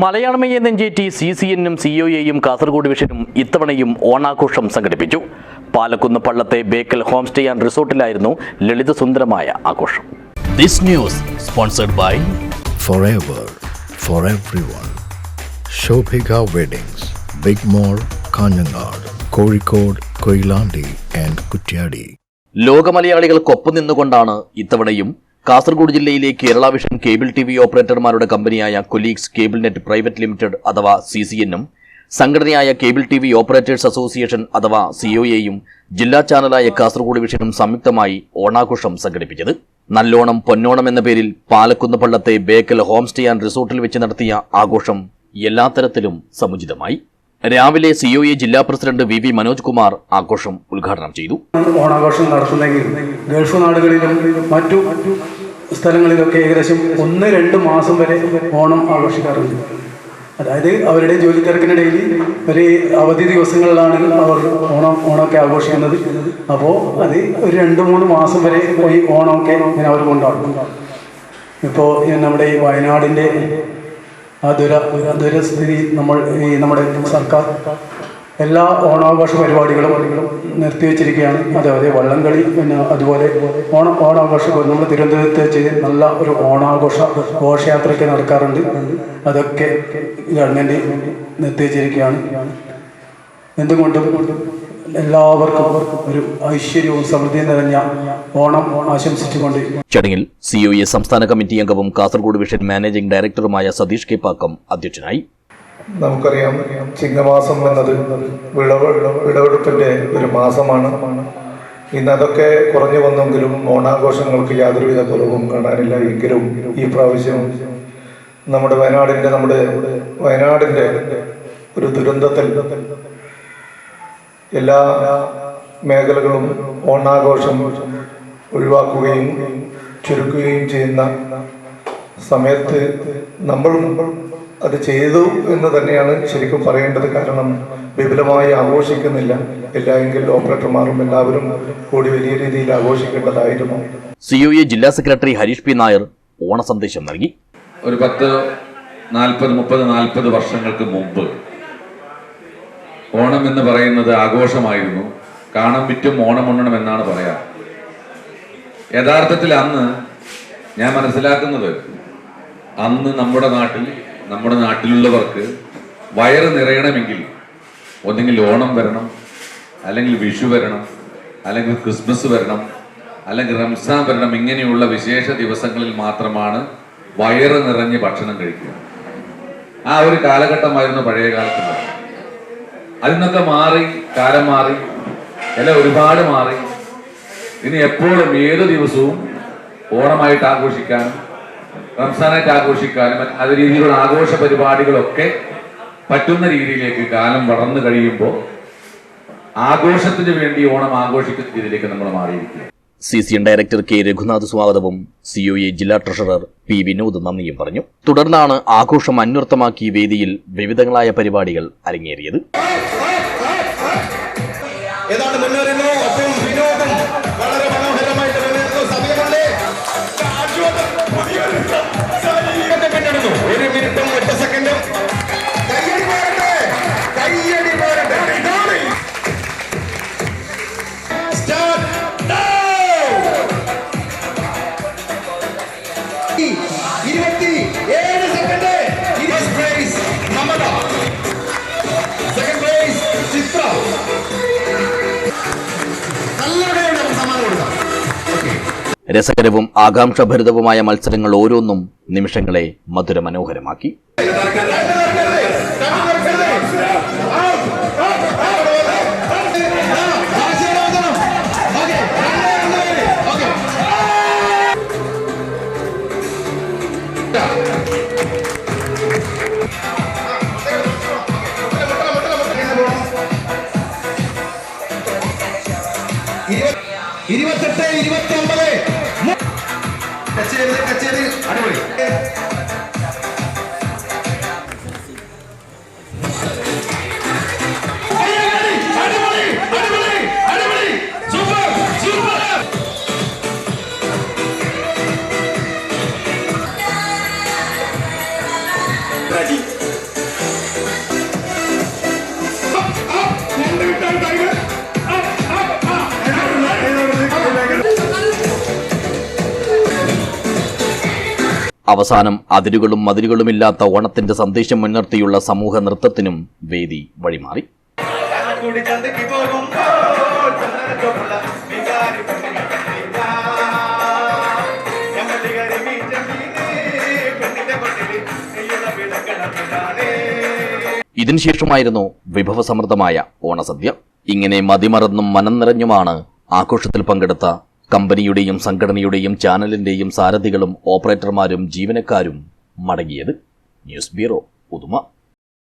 മലയാളമയെ നെഞ്ചേറ്റി C C എന്നും C O എയും കാസർഗോഡ് വിഷനും ഇത്തവണയും ഓണാഘോഷം സംഘടിപ്പിച്ചു പാലക്കുന്ന് പള്ളത്തെ ബേക്കൽ ഹോം സ്റ്റേ ആൻഡ് റിസോർട്ടിലായിരുന്നു ലളിത സുന്ദരമായ ആഘോഷം this news sponsored by forever for everyone. Shobhika Weddings, Big Mall, Kanyanad, Kozhikode, Koilandi and Kutyadi. ലോക മലയാളികൾക്കൊപ്പം നിന്നുകൊണ്ടാണ് ഇത്തവണയും കാസർഗോഡ് ജില്ലയിലെ Kerala vision cable T V ഓപ്പറേറ്റർമാരുടെ കമ്പനിയായ colleagues cable net private limited അഥവാ സി സി എന്നും സംഘടനയായ cable T V operators association അഥവാ സിഒഎയും ജില്ലാ ചാനലായ കാസർഗോഡ് വിഷനും സംയുക്തമായി ഓണാഘോഷം സംഘടിപ്പിച്ചത്. നല്ലോണം പൊന്നോണം എന്ന പേരിൽ പാലക്കുന്ന് പള്ളത്തെ ബേക്കൽ ഹോം സ്റ്റേ ആൻഡ് റിസോർട്ടിൽ വെച്ച് നടത്തിയ ആഘോഷം എല്ലാ തരത്തിലും സമുചിതമായി. രാവിലെ സി ഒ എ ജില്ലാ president V V Manoj Kumar ആഘോഷം ഉദ്ഘാടനം ചെയ്തു. ഓണാഘോഷം നടത്തുന്നെങ്കിൽ ഗൾഫ് നാടുകളിലും മറ്റു സ്ഥലങ്ങളിലൊക്കെ ഏകദേശം ഒന്ന് രണ്ട് മാസം വരെ ഓണം ആഘോഷിക്കാറുണ്ട്. അതായത് അവരുടെ ജോലി തിരക്കിനിടയിൽ ഒരു അവധി ദിവസങ്ങളിലാണ് അവർ ഓണം ഓണമൊക്കെ ആഘോഷിക്കുന്നത്. അപ്പോൾ അത് ഒരു രണ്ട് മൂന്ന് മാസം വരെ ഈ ഓണമൊക്കെ ഇങ്ങനെ അവർ കൊണ്ടാടും. ഇപ്പോൾ നമ്മുടെ ഈ വയനാടിന്റെ ആ ദുര ദുരസ്ഥിതി നമ്മൾ ഈ നമ്മുടെ സർക്കാർ എല്ലാ ഓണാഘോഷ പരിപാടികളും നിർത്തിവെച്ചിരിക്കുകയാണ് അതേപോലെ വള്ളംകളി പിന്നെ അതുപോലെ ഓണം ഓണാഘോഷ നമ്മൾ തിരുവനന്തപുരത്ത് വെച്ച് നല്ല ഒരു ഓണാഘോഷ ഘോഷയാത്രയൊക്കെ നടക്കാറുണ്ട്. അതൊക്കെ ഗവൺമെന്റ് നിർത്തിവെച്ചിരിക്കുകയാണ് എന്തുകൊണ്ടും എല്ലാവർക്കും ഒരു ഐശ്വര്യവും സമൃദ്ധിയും നിറഞ്ഞ ഓണം ആശംസിച്ചുകൊണ്ട് ചടങ്ങിൽ സി സംസ്ഥാന കമ്മിറ്റി അംഗവും കാസർഗോഡ് വിഷൻ മാനേജിംഗ് ഡയറക്ടറുമായ സതീഷ് കെ പാക്കം അധ്യക്ഷനായി. നമുക്കറിയാം ചിങ്ങമാസം എന്നത് വിളവ് വിളവെടുപ്പിന്റെ ഒരു മാസമാണ്. ഇന്ന് അതൊക്കെ കുറഞ്ഞു വന്നെങ്കിലും ഓണാഘോഷങ്ങൾക്ക് യാതൊരുവിധ കുറവും കാണാനില്ല. എങ്കിലും ഈ പ്രാവശ്യം നമ്മുടെ വയനാടിന്റെ നമ്മുടെ വയനാടിന്റെ ഒരു ദുരന്തത്തിൽ എല്ലാ മേഖലകളും ഓണാഘോഷം ഒഴിവാക്കുകയും ചുരുക്കുകയും ചെയ്യുന്ന സമയത്ത് നമ്മൾ അത് ചെയ്തു എന്ന് തന്നെയാണ് ശരിക്കും പറയേണ്ടത്. കാരണം വിപുലമായി ആഘോഷിക്കുന്നില്ല. എല്ലായെങ്കിൽ ഓപ്പറേറ്റർമാരും എല്ലാവരും കൂടി വലിയ രീതിയിൽ ആഘോഷിക്കേണ്ടതായിരുന്നു. സി യു എ ജില്ലാ സെക്രട്ടറി ഹരീഷ് പി നായർ ഓണ സന്ദേശം നൽകി. ഒരു പത്ത് നാൽപ്പത് മുപ്പത് നാൽപ്പത് വർഷങ്ങൾക്ക് മുമ്പ് ഓണം എന്ന് പറയുന്നത് ആഘോഷമായിരുന്നു. കാണം വിറ്റും ഓണം ഉണ്ണണം എന്നാണ് പറയാ. യഥാർത്ഥത്തിൽ അന്ന് ഞാൻ മനസ്സിലാക്കുന്നത് അന്ന് നമ്മുടെ നാട്ടിൽ നമ്മുടെ നാട്ടിലുള്ളവർക്ക് വയറ് നിറയണമെങ്കിൽ ഒന്നെങ്കിൽ ഓണം വരണം അല്ലെങ്കിൽ വിഷു വരണം അല്ലെങ്കിൽ ക്രിസ്മസ് വരണം അല്ലെങ്കിൽ റംസാൻ വരണം ഇങ്ങനെയുള്ള വിശേഷ ദിവസങ്ങളിൽ മാത്രമാണ് വയറ് നിറഞ്ഞ് ഭക്ഷണം കഴിക്കുക. ആ ഒരു കാലഘട്ടമായിരുന്നു പഴയ കാലത്ത്. അതിന്നൊക്കെ മാറി കാലം മാറി എല്ലാം ഒരുപാട് മാറി. ഇനി എപ്പോഴും ഏത് ദിവസവും ഓണമായിട്ട് ആഘോഷിക്കാനും റംസാനായിട്ട് ആഘോഷിക്കാനും അത് രീതിയിലുള്ള ആഘോഷ പരിപാടികളൊക്കെ പറ്റുന്ന രീതിയിലേക്ക് കാലം വളർന്നു കഴിയുമ്പോൾ ആഘോഷത്തിന് വേണ്ടി ഓണം ആഘോഷിക്കുന്ന രീതിയിലേക്ക് നമ്മൾ മാറിയിരിക്കുക C C N director K Raghunath സ്വാഗതവും സി ഒ എ ജില്ലാ ട്രഷറർ പി വിനോദ് നന്ദിയും പറഞ്ഞു. തുടർന്നാണ് ആഘോഷം അന്വർത്ഥമാക്കി വേദിയിൽ വിവിധങ്ങളായ പരിപാടികൾ അരങ്ങേറിയത്. ഏതാണ്ട് മുന്നേറുന്നു ഒപ്പം രസകരവും ആകാംക്ഷഭരിതവുമായ മത്സരങ്ങൾ ഓരോന്നും നിമിഷങ്ങളെ മധുര മനോഹരമാക്കി ഇരുപത്തെട്ട് ഇരുപത്തി ഒമ്പത് கச்சேரி கச்சேரி அடிபடி Ready. Up, up, and return, അവസാനം അതിരുകളും മതിലുകളുമില്ലാത്ത ഓണത്തിന്റെ സന്ദേശം മുൻനിർത്തിയുള്ള സമൂഹ നൃത്തത്തിനും വേദി വഴിമാറി. ഇതിനുശേഷമായിരുന്നു വിഭവസമൃദ്ധമായ ഓണസദ്യ. ഇങ്ങനെ മതിമറന്നും മനം നിറഞ്ഞുമാണ് ആഘോഷത്തിൽ പങ്കെടുത്ത കമ്പനിയുടെയും സംഘടനയുടെയും ചാനലിന്റെയും സാരഥികളും ഓപ്പറേറ്റർമാരും ജീവനക്കാരും മടങ്ങിയത് ന്യൂസ് ബ്യൂറോ പുതുമ.